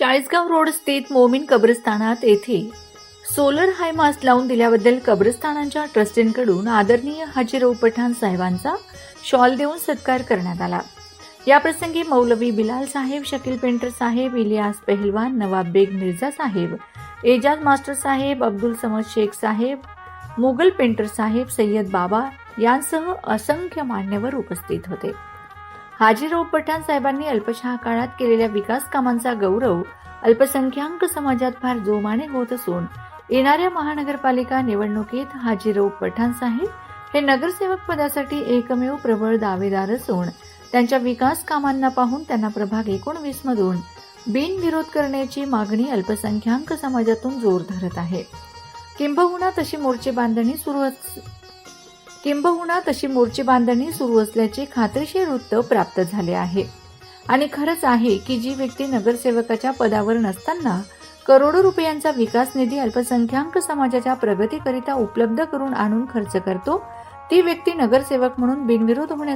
Chalisgaon road स्थित मोमीन कब्रस्तानात येथे solar high mast लावून दिल्याबद्दल कब्रस्तानांच्या ट्रस्टींकडून आदरणीय हाजीराव पठाण साहेबांचा शॉल देऊन सत्कार करण्यात आला. याप्रसंगी मौलवी बिलाल साहेब शकील पेंटर साहेब इलियास पेहलवान नवाब बेग मिर्झा साहेब एजाज मास्टर साहेब अब्दुल समद शेख साहेब मुघल पेंटर साहेब सय्यद बाबा यांसह असंख्य मान्यवर उपस्थित होते. हाजीराव पठाण साहेबांनी अल्पशहा काळात केलेल्या विकास कामांचा गौरव अल्पसंख्याक समाजात फार जोमाने होत असून येणाऱ्या महानगरपालिका निवडणुकीत हाजीराव पठाण साहेब हे नगरसेवक पदासाठी एकमेव प्रबळ दावेदार असून त्यांच्या विकास कामांना पाहून त्यांना प्रभाग एकोणवीस मधून बिनविरोध करण्याची मागणी अल्पसंख्याक समाजातून जोर धरत आहे. किंबहुना तशी मोर्चे बांधणी सुरू अस- किंबहुना तशी मोर्चे बांधणी सुरू असल्याचे खात्रीशीर वृत्त प्राप्त झाले आहे. आणि खरंच आहे की जी व्यक्ती नगरसेवकाच्या पदावर नसताना करोडो रुपयांचा विकास निधी अल्पसंख्याक समाजाच्या प्रगतीकरिता उपलब्ध करून आणून खर्च करतो ती व्यक्ती नगरसेवक म्हणून बिनविरोध होण्यास